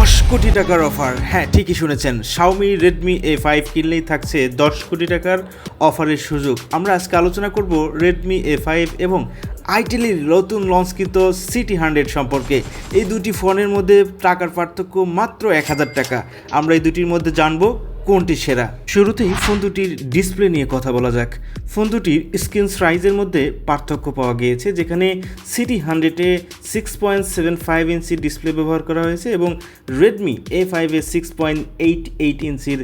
দশ কোটি টাকার অফার। হ্যাঁ ঠিকই শুনেছেন। শাওমি রেডমি এ ফাইভ কিনলেই থাকছে দশ কোটি টাকার অফারের সুযোগ। আমরা আজকে আলোচনা করব রেডমি এ ফাইভ এবং আইটেলের নতুন লঞ্চকৃত সিটি হান্ড্রেড সম্পর্কে। এই দুটি ফোনের মধ্যে টাকার পার্থক্য মাত্র এক হাজার টাকা। আমরা এই দুটির মধ্যে জানব কোনটি সেরা? শুরুতেই ফোন দুটির ডিসপ্লে নিয়ে কথা বলা যাক। ফোন দুটির স্ক্রিন সাইজের মধ্যে পার্থক্য পাওয়া গিয়েছে, যেখানে সিটি হান্ড্রেডে সিক্স পয়েন্ট সেভেন ফাইভ ইঞ্চির ডিসপ্লে ব্যবহার করা হয়েছে এবং রেডমি এ ফাইভে সিক্স পয়েন্ট এইট এইট ইঞ্চির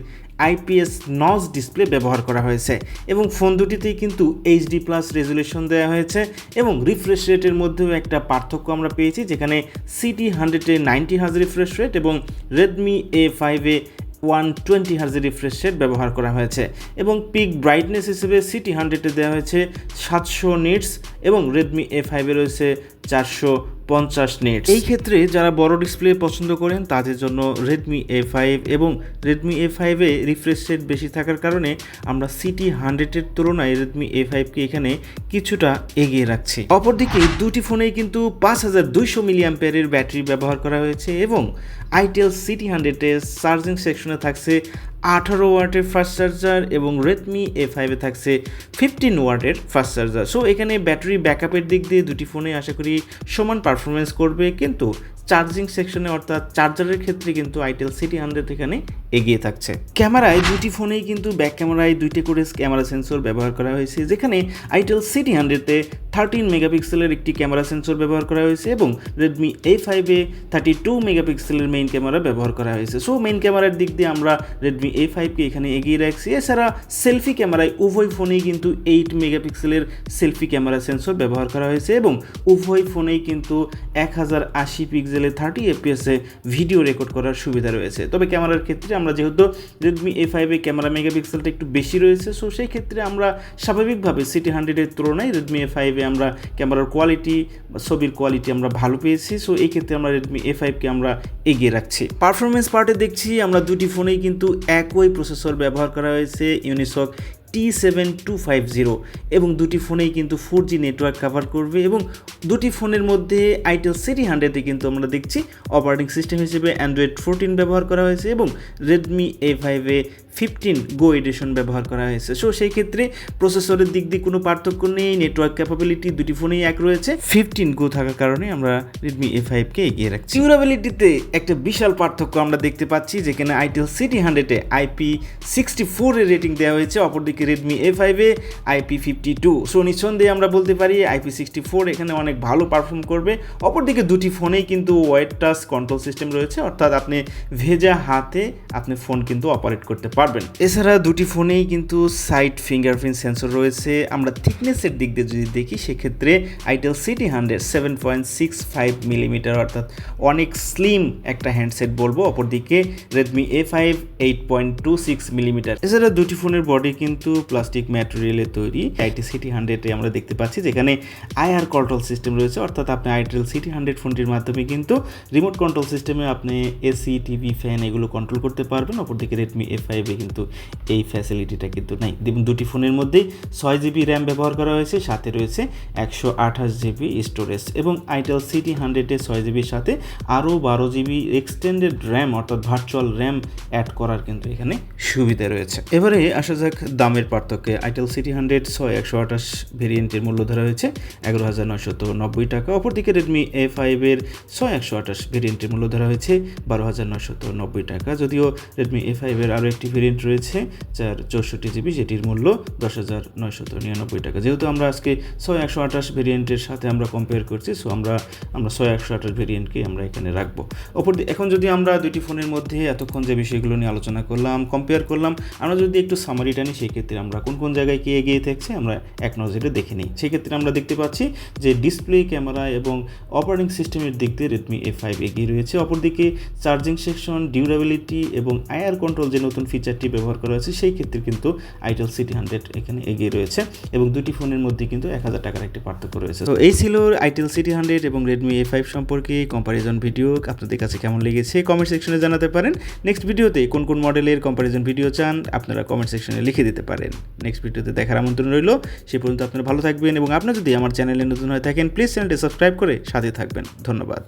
আইপিএস নজ ডিসপ্লে ব্যবহার করা হয়েছে এবং ফোন দুটিতেই কিন্তু এইচডি প্লাস রেজুলেশন দেওয়া হয়েছে এবং রিফ্রেশ রেটের মধ্যেও একটা পার্থক্য আমরা পেয়েছি, যেখানে সিটি হান্ড্রেডে নাইনটি হাজার রিফ্রেশ রেট এবং রেডমি এ ফাইভে ওয়ান টোয়েন্টি হার্জের রিফ্রেশ রেট ব্যবহার করা হয়েছে এবং পিক ব্রাইটনেস হিসেবে সিটি হান্ড্রেডে দেওয়া হয়েছে সাতশো নিটস এবং রেডমি এ ফাইভে রয়েছে চারশো পঞ্চাশ নিটস এই ক্ষেত্রে যারা বড় ডিসপ্লে পছন্দ করেন, তাদের জন্য রেডমি এ ফাইভ এবং রেডমি এ ফাইভে রিফ্রেশ রেট বেশি থাকার কারণে আমরা সিটি হান্ড্রেডের তুলনায় রেডমি এ ফাইভকে এখানে কিছুটা এগিয়ে রাখছি। অপরদিকে দুটি ফোনেই কিন্তু পাঁচ হাজার দুইশো মিলিয়াম্পেয়ারের ব্যাটারি ব্যবহার করা হয়েছে এবং আইটেল সিটি হান্ড্রেডের চার্জিং সেকশনে থাকছে আঠারো ওয়ার্টের ফাস্ট চার্জার এবং রেডমি এ ফাইভে থাকছে ফিফটিন ওয়ার্টের ফাস্ট চার্জার সো এখানে ব্যাটারি ব্যাকআপের দিক দিয়ে দুটি ফোনে আশা করি সমান পারফরমেন্স করবে, কিন্তু চার্জিং সেকশনে অর্থাৎ চার্জারের ক্ষেত্রে কিন্তু আইটেল সিটি হান্ড্রেড এখানে এগিয়ে থাকছে। ক্যামেরায় দুটি ফোনেই কিন্তু ব্যাক ক্যামেরায় দুইটি করে ক্যামেরা সেন্সর ব্যবহার করা হয়েছে, যেখানে আইটেল সিটি হান্ড্রেডে থার্টিন মেগাপিক্সেলের একটি ক্যামেরা সেন্সর ব্যবহার করা হয়েছে এবং রেডমি এ ফাইভে থার্টি টু মেগাপিক্সেলের মেইন ক্যামেরা ব্যবহার করা হয়েছে। সো মেইন ক্যামেরার দিক দিয়ে আমরা রেডমি এ ফাইভকে এখানে এগিয়ে রাখছি। এছাড়া সেলফি ক্যামেরায় উভয় ফোনেই কিন্তু এইট মেগাপিক্সেলের সেলফি ক্যামেরা সেন্সর ব্যবহার করা হয়েছে এবং উভয় ফোনেই কিন্তু এক হাজার আশি পিক্সেলে থার্টি এফপিএসে ভিডিও রেকর্ড করার সুবিধা রয়েছে। তবে ক্যামেরার ক্ষেত্রে আমরা যেহেতু রেডমি এ ফাইভে ক্যামেরা মেগাপিক্সেলটা একটু বেশি রয়েছে সো সেই ক্ষেত্রে আমরা স্বাভাবিকভাবে সিটি হান্ড্রেডের তুলনায় রেডমি এ ফাইভে আমরা ক্যামেরার কোয়ালিটি ছবির কোয়ালিটি আমরা ভালো পেয়েছি সো এই ক্ষেত্রে আমরা রেডমি এ ফাইভকে আমরা এগিয়ে রাখছি। পারফরমেন্স পার্টে দেখছি, আমরা দুটি ফোনেই কিন্তু একই প্রসেসর ব্যবহার করা হয়েছে Unisoc T seven two five zero এবং দুটি ফোনেই কিন্তু ফোর জি নেটওয়ার্ক কাভার করবে এবং দুটি ফোনের মধ্যে আইটেল সিটি হান্ড্রেডে কিন্তু আমরা দেখছি অপারেটিং সিস্টেম হিসেবে অ্যান্ড্রয়েড ফোরটিন ব্যবহার করা হয়েছে এবং রেডমি এ ফাইভে ফিফটিন গো এডিশন ব্যবহার করা হয়েছে। সো সেই ক্ষেত্রে প্রসেসরের দিক দিয়ে কোনো পার্থক্য নেই নেটওয়ার্ক ক্যাপাবিলিটি দুটি ফোনেই এক রয়েছে। ফিফটিন গো থাকার কারণে আমরা রেডমি এ ফাইভকে এগিয়ে রাখছি। ডিউরাবিলিটিতে একটা বিশাল পার্থক্য আমরা দেখতে পাচ্ছি, যেখানে আইটেল সিটি হান্ড্রেডে আইপি সিক্সটি ফোরের রেটিং দেওয়া হয়েছে, অপরদিকে রেডমি এ ফাইভে আইপি ফিফটি টু সো নিঃসন্দেহে আমরা বলতে পারি আইপি সিক্সটি ফোর এখানে অনেক ভালো পারফর্ম করবে। অপরদিকে দুটি ফোনেই কিন্তু ওয়াইড টাচ কন্ট্রোল সিস্টেম রয়েছে, অর্থাৎ আপনি ভেজা হাতে আপনি ফোন কিন্তু অপারেট করতে পারবেন। এছাড়া দুটি ফোনেই কিন্তু সাইড ফিঙ্গারপ্রিন্ট সেন্সর রয়েছে। আমরা থিকনেসের দিক দিয়ে যদি দেখি, সেক্ষেত্রে itel City hundred seven point six five millimetre অর্থাৎ অনেক স্লিম একটা হ্যান্ডসেট বলব। অপরদিকে Redmi A five eight point two six millimetre এছাড়া দুটি ফোনের বডি কিন্তু প্লাস্টিক ম্যাটেরিয়ালের তৈরি। আইটি সিটি হান্ড্রেডে আমরা দেখতে পাচ্ছি, যেখানে আইআর কন্ট্রোল সিস্টেম রয়েছে। অর্থাৎ আপনি আইটেল সিটি হান্ড্রেড ফোনটির মাধ্যমে কিন্তু রিমোট কন্ট্রোল সিস্টেমে আপনি এসি টিভি ফ্যান এগুলো কন্ট্রোল করতে পারবেন। অপরদিকে রেডমি এ ফাইভে কিন্তু এই ফ্যাসিলিটিটা কিন্তু নাই। দেখুন, দুটি ফোনের মধ্যেই ছয় জিবি র্যাম ব্যবহার করা হয়েছে, সাথে রয়েছে একশো আঠাশ জিবি স্টোরেজ এবং আইটেল সিটি হান্ড্রেডে ছয় জিবির সাথে আরও বারো জিবি এক্সটেন্ডেড র্যাম অর্থাৎ ভার্চুয়াল র্যাম অ্যাড করার কিন্তু এখানে সুবিধা রয়েছে। এবারে আসা যাক দামের পার্থক্যে। আইটেল সিটি হান্ড্রেড ছয় একশো আঠাশ ভেরিয়েন্টের মূল্য ধরা হয়েছে, এগারো হাজার নয়শত নব্বই টাকা। অপরদিকে রেডমি এ ফাইভের ছয় একশো আঠাশ ভেরিয়েন্টের মূল্য ধরা হয়েছে, বারো হাজার নয়শত নব্বই টাকা। যদিও রেডমি এ ফাইভের আরও একটি ভেরিয়েন্ট রয়েছে, যার চৌষট্টি জিবি যেটির মূল্য দশ হাজার নয়শত নিরানব্বই টাকা। যেহেতু আমরা আজকে ছয় একশো আঠাশ ভেরিয়েন্টের সাথে আমরা কম্পেয়ার করছি সো আমরা আমরা ছয় একশো আঠাশ ভেরিয়েন্টকে আমরা এখানে রাখব। অপর এখন যদি আমরা দুটি ফোনের মধ্যে এতক্ষণ যে বিষয়গুলো নিয়ে আলোচনা করলাম কম্পেয়ার করলাম, আমরা যদি একটু সামারিটা নিই সেই ক্ষেত্রে আমরা কোন কোন জায়গায় কি এগিয়ে থাকছে, আমরা এক নজরে দেখে নিই। সেক্ষেত্রে আমরা দেখতে পাচ্ছি যে ডিসপ্লে ক্যামেরা এবং অপারেটিং সিস্টেমের দিক দিয়ে রেডমি এ ফাইভ এগিয়ে রয়েছে। অপরদিকে চার্জিং সেকশন ডিউরেবিলিটি এবং আয়ার কন্ট্রোল যে নতুন ফিচারটি ব্যবহার করা হয়েছে, সেই ক্ষেত্রে কিন্তু আইটেল সিটি হান্ড্রেড এখানে এগিয়ে রয়েছে এবং দুটি ফোনের মধ্যে কিন্তু এক হাজার টাকার একটি পার্থক্য রয়েছে। তো এই ছিল আইটেল সিটি হান্ড্রেড এবং রেডমি এ ফাইভ সম্পর্কে কম্পারিজন ভিডিও আপনাদের কাছে কেমন লেগেছে কমেন্ট সেকশনে জানাতে পারেন। নেক্সট ভিডিওতে কোন কোন মডেলের কম্পারিজন ভিডিও চান, আপনারা কমেন্ট সেকশনে লিখে দিতে পারেন। নেক্সট ভিডিওতে দেখার আমন্ত্রণ রইল, সে পর্যন্ত আপনারা ভালো থাকবেন এবং আপনারা যদি আমার চ্যানেলে নতুন হয়ে থাকেন প্লিজ চ্যানেলটি সাবস্ক্রাইব করে সাথে থাকবেন। ধন্যবাদ।